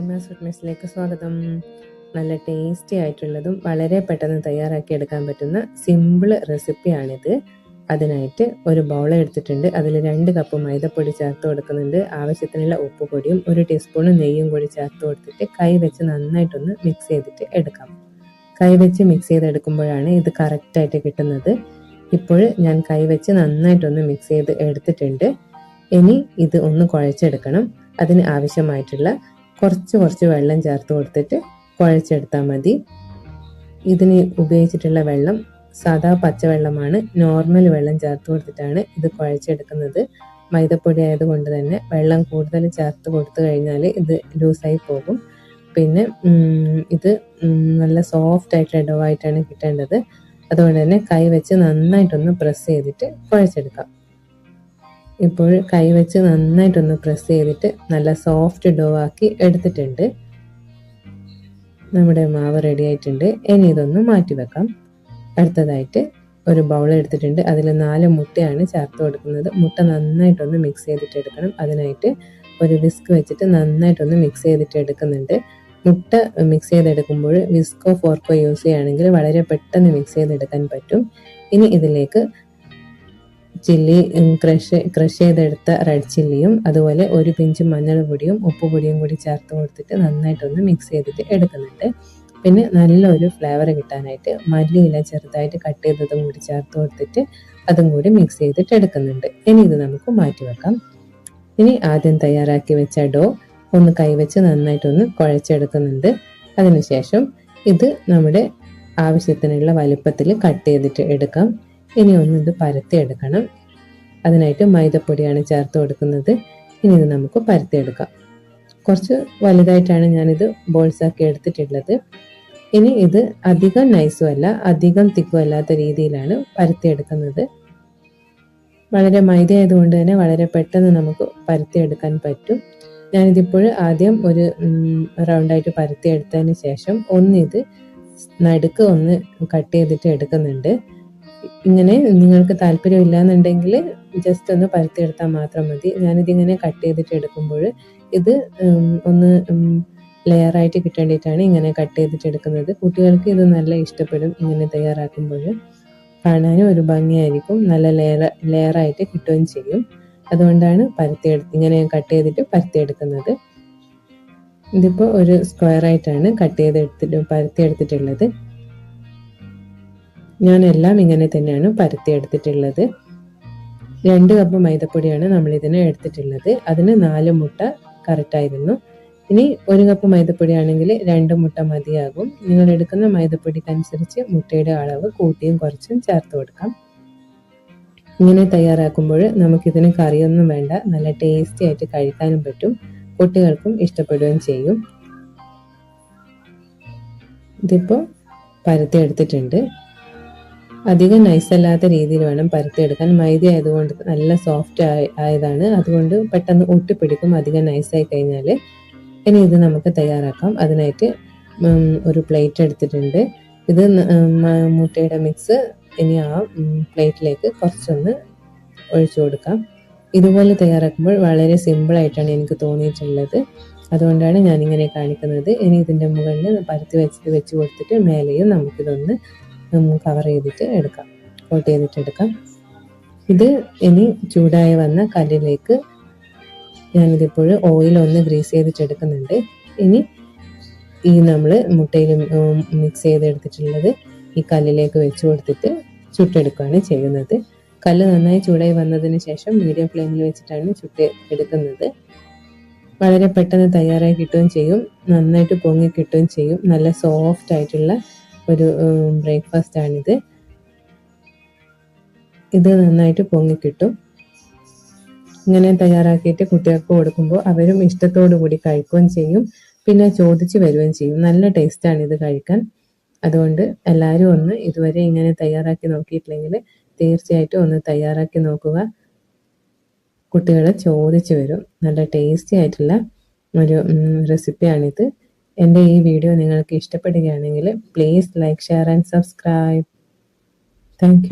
ബ്രഹ്മാസ് ഫിറ്റ്നസ്സിലേക്ക് സ്വാഗതം. നല്ല ടേസ്റ്റി ആയിട്ടുള്ളതും വളരെ പെട്ടെന്ന് തയ്യാറാക്കി എടുക്കാൻ പറ്റുന്ന സിമ്പിൾ റെസിപ്പിയാണിത് അതിനായിട്ട് ഒരു ബൗൾ എടുത്തിട്ടുണ്ട്. അതിൽ രണ്ട് കപ്പ് മൈദപ്പൊടി ചേർത്ത് കൊടുക്കുന്നുണ്ട്. ആവശ്യത്തിനുള്ള ഉപ്പ് പൊടിയും ഒരു ടീസ്പൂൺ നെയ്യും കൂടി ചേർത്ത് കൊടുത്തിട്ട് കൈ വെച്ച് നന്നായിട്ടൊന്ന് മിക്സ് ചെയ്തിട്ട് എടുക്കാം. കൈ വെച്ച് മിക്സ് ചെയ്തെടുക്കുമ്പോഴാണ് ഇത് കറക്റ്റായിട്ട് കിട്ടുന്നത്. ഇപ്പോൾ ഞാൻ കൈ വെച്ച് നന്നായിട്ടൊന്ന് മിക്സ് ചെയ്ത് എടുത്തിട്ടുണ്ട്. ഇനി ഇത് ഒന്ന് കുഴച്ചെടുക്കണം. അതിന് ആവശ്യമായിട്ടുള്ള കുറച്ച് കുറച്ച് വെള്ളം ചേർത്ത് കൊടുത്തിട്ട് കുഴച്ചെടുത്താൽ മതി. ഇതിന് ഉപയോഗിച്ചിട്ടുള്ള വെള്ളം സാധാ പച്ചവെള്ളമാണ്. നോർമൽ വെള്ളം ചേർത്ത് കൊടുത്തിട്ടാണ് ഇത് കുഴച്ചെടുക്കുന്നത്. മൈദപ്പൊടി ആയതുകൊണ്ട് തന്നെ വെള്ളം കൂടുതൽ ചേർത്ത് കൊടുത്തു കഴിഞ്ഞാൽ ഇത് ലൂസായി പോകും. പിന്നെ ഇത് നല്ല സോഫ്റ്റ് ആയിട്ടുള്ള ഡോ ആയിട്ടാണ് കിട്ടേണ്ടത്. അതുകൊണ്ട് തന്നെ കൈ വെച്ച് നന്നായിട്ടൊന്ന് പ്രസ് ചെയ്തിട്ട് കുഴച്ചെടുക്കാം. ഇപ്പോൾ കൈവച്ച് നന്നായിട്ടൊന്ന് പ്രസ് ചെയ്തിട്ട് നല്ല സോഫ്റ്റ് ഡോ ആക്കി എടുത്തിട്ടുണ്ട്. നമ്മുടെ മാവ് റെഡി ആയിട്ടുണ്ട്. ഇനി ഇതൊന്ന് മാറ്റി വെക്കാം. അടുത്തതായിട്ട് ഒരു ബൗൾ എടുത്തിട്ടുണ്ട്. അതിൽ നാല് മുട്ടയാണ് ചേർത്ത് കൊടുക്കുന്നത്. മുട്ട നന്നായിട്ടൊന്ന് മിക്സ് ചെയ്തിട്ട് എടുക്കണം. അതിനായിട്ട് ഒരു വിസ്ക് വെച്ചിട്ട് നന്നായിട്ടൊന്ന് മിക്സ് ചെയ്തിട്ട് എടുക്കുന്നുണ്ട്. മുട്ട മിക്സ് ചെയ്തെടുക്കുമ്പോൾ വിസ്കോ ഫോർക്കോ യൂസ് ചെയ്യുകയാണെങ്കിൽ വളരെ പെട്ടെന്ന് മിക്സ് ചെയ്തെടുക്കാൻ പറ്റും. ഇനി ഇതിലേക്ക് ചില്ലി ക്രഷ് ക്രഷ് ചെയ്തെടുത്ത റെഡ് ചില്ലിയും അതുപോലെ ഒരു പിഞ്ച് മഞ്ഞൾ പൊടിയും ഉപ്പ് പൊടിയും കൂടി ചേർത്ത് കൊടുത്തിട്ട് നന്നായിട്ടൊന്ന് മിക്സ് ചെയ്തിട്ട് എടുക്കുന്നുണ്ട്. പിന്നെ നല്ലൊരു ഫ്ലേവർ കിട്ടാനായിട്ട് മല്ലിയില ചെറുതായിട്ട് കട്ട് ചെയ്തതും കൂടി ചേർത്ത് കൊടുത്തിട്ട് അതും കൂടി മിക്സ് ചെയ്തിട്ട് എടുക്കുന്നുണ്ട്. ഇനി ഇത് നമുക്ക് മാറ്റി വെക്കാം. ഇനി ആദ്യം തയ്യാറാക്കി വെച്ച ഡോ ഒന്ന് കൈവച്ച് നന്നായിട്ടൊന്ന് കുഴച്ചെടുക്കുന്നുണ്ട്. അതിനുശേഷം ഇത് നമ്മുടെ ആവശ്യത്തിനുള്ള വലുപ്പത്തിൽ കട്ട് ചെയ്തിട്ട് എടുക്കാം. ഇനി ഒന്നിത് പരത്തി പരത്തിയെടുക്കണം. അതിനായിട്ട് മൈദപ്പൊടിയാണ് ചേർത്ത് കൊടുക്കുന്നത്. ഇനി ഇത് നമുക്ക് പരത്തിയെടുക്കാം. കുറച്ച് വലുതായിട്ടാണ് ഞാനിത് ബോൾസാക്കി എടുത്തിട്ടുള്ളത്. ഇനി ഇത് അധികം നൈസും അല്ല അധികം തിക്കും അല്ലാത്ത രീതിയിലാണ് പരത്തിയെടുക്കുന്നത്. വളരെ മൈദ ആയതുകൊണ്ട് തന്നെ വളരെ പെട്ടെന്ന് നമുക്ക് പരത്തിയെടുക്കാൻ പറ്റും. ഞാനിതിപ്പോൾ ആദ്യം ഒരു റൗണ്ടായിട്ട് പരത്തിയെടുത്തതിന് ശേഷം ഒന്നിത് നടുക്ക് ഒന്ന് കട്ട് ചെയ്തിട്ട് എടുക്കുന്നുണ്ട്. ഇങ്ങനെ നിങ്ങൾക്ക് താല്പര്യമില്ല എന്നുണ്ടെങ്കിൽ ജസ്റ്റ് ഒന്ന് പരത്തിയെടുത്താൽ മാത്രം മതി. ഞാനിതിങ്ങനെ കട്ട് ചെയ്തിട്ട് എടുക്കുമ്പോൾ ഇത് ഒന്ന് ലെയറായിട്ട് കിട്ടേണ്ടിയിട്ടാണ് ഇങ്ങനെ കട്ട് ചെയ്തിട്ട് എടുക്കുന്നത്. കുട്ടികൾക്ക് ഇത് നല്ല ഇഷ്ടപ്പെടും ഇങ്ങനെ തയ്യാറാക്കുമ്പോൾ. കാണാനും ഒരു ഭംഗിയായിരിക്കും. നല്ല ലെയർ ലെയറായിട്ട് കിട്ടുകയും ചെയ്യും. അതുകൊണ്ടാണ് പരത്തിയെടുത്ത് ഇങ്ങനെ കട്ട് ചെയ്തിട്ട് പരത്തിയെടുക്കുന്നത്. ഇതിപ്പോൾ ഒരു സ്ക്വയർ ആയിട്ടാണ് കട്ട് ചെയ്തെടുത്തിട്ട് പരത്തിയെടുത്തിട്ടുള്ളത്. ഞാൻ എല്ലാം ഇങ്ങനെ തന്നെയാണ് പരത്തി എടുത്തിട്ടുള്ളത്. രണ്ട് കപ്പ് മൈദപ്പൊടിയാണ് നമ്മൾ ഇതിന് എടുത്തിട്ടുള്ളത്. അതിന് നാല് മുട്ട കറക്റ്റായിരുന്നു ഇനി ഒരു കപ്പ് മൈദപ്പൊടിയാണെങ്കിൽ രണ്ട് മുട്ട മതിയാകും. നിങ്ങൾ എടുക്കുന്ന മൈദപ്പൊടിക്കനുസരിച്ച് മുട്ടയുടെ അളവ് കൂട്ടിയും കുറച്ചും ചേർത്ത് കൊടുക്കാം. ഇങ്ങനെ തയ്യാറാക്കുമ്പോൾ നമുക്കിതിന് കറിയൊന്നും വേണ്ട. നല്ല ടേസ്റ്റി ആയിട്ട് കഴിക്കാനും പറ്റും. കുട്ടികൾക്കും ഇഷ്ടപ്പെടുകയും ചെയ്യും. ഇതിപ്പോൾ പരത്തി എടുത്തിട്ടുണ്ട്. അധികം നൈസല്ലാത്ത രീതിയിൽ വേണം പരത്തിയെടുക്കാൻ മൈദ ആയതുകൊണ്ട് നല്ല സോഫ്റ്റ് ആയതാണ്. അതുകൊണ്ട് പെട്ടെന്ന് ഒട്ടിപ്പിടിക്കും അധികം നൈസായി കഴിഞ്ഞാൽ ഇനി ഇത് നമുക്ക് തയ്യാറാക്കാം. അതിനായിട്ട് ഒരു പ്ലേറ്റ് എടുത്തിട്ടുണ്ട്. ഇത് മുട്ടയുടെ മിക്സ് ഇനി ആ പ്ലേറ്റിലേക്ക് കുറച്ചൊന്ന് ഒഴിച്ചു കൊടുക്കാം. ഇതുപോലെ തയ്യാറാക്കുമ്പോൾ വളരെ സിമ്പിളായിട്ടാണ് എനിക്ക് തോന്നിയിട്ടുള്ളത്. അതുകൊണ്ടാണ് ഞാനിങ്ങനെ കാണിക്കുന്നത്. ഇനി ഇതിന്റെ മുകളിൽ പരത്തി വെച്ചിട്ട് വെച്ച് കൊടുത്തിട്ട് മേലെയും നമുക്കിതൊന്ന് കവർ ചെയ്തിട്ട് എടുക്കാം. കോട്ട് ചെയ്തിട്ട് എടുക്കാം. ഇത് ഇനി ചൂടായി വന്ന കല്ലിലേക്ക് ഞാനിതിപ്പോൾ ഓയിൽ ഒന്ന് ഗ്രീസ് ചെയ്തിട്ട് എടുക്കുന്നുണ്ട്. ഇനി ഈ നമ്മൾ മുട്ടയിൽ മിക്സ് ചെയ്തെടുത്തിട്ടുള്ളത് ഈ കല്ലിലേക്ക് വെച്ച് കൊടുത്തിട്ട് ചുട്ടെടുക്കുകയാണ് ചെയ്യുന്നത്. കല്ല് നന്നായി ചൂടായി വന്നതിന് ശേഷം മീഡിയം ഫ്ലെയിമിൽ വെച്ചിട്ടാണ് ചുട്ട് എടുക്കുന്നത്. വളരെ പെട്ടെന്ന് തയ്യാറായി കിട്ടുകയും ചെയ്യും. നന്നായിട്ട് പൊങ്ങി കിട്ടുകയും ചെയ്യും. നല്ല സോഫ്റ്റ് ആയിട്ടുള്ള ഒരു ബ്രേക്ക്ഫാസ്റ്റ് ആണിത്. ഇത് നന്നായിട്ട് പൊങ്ങി കിട്ടും. ഇങ്ങനെ തയ്യാറാക്കിയിട്ട് കുട്ടികൾക്ക് കൊടുക്കുമ്പോൾ അവരും ഇഷ്ടത്തോടു കൂടി കഴിക്കുകയും ചെയ്യും. പിന്നെ ചോദിച്ചു വരികയും ചെയ്യും. നല്ല ടേസ്റ്റാണ് ഇത് കഴിക്കാൻ. അതുകൊണ്ട് എല്ലാവരും ഒന്ന് ഇതുവരെ ഇങ്ങനെ തയ്യാറാക്കി നോക്കിയിട്ടില്ലെങ്കിൽ തീർച്ചയായിട്ടും ഒന്ന് തയ്യാറാക്കി നോക്കുക. കുട്ടികളെ ചോദിച്ചു വരും. നല്ല ടേസ്റ്റി ആയിട്ടുള്ള ഒരു റെസിപ്പിയാണിത് എന്റെ ഈ വീഡിയോ നിങ്ങൾക്ക് ഇഷ്ടപ്പെടുകയാണെങ്കിൽ please like share and subscribe thank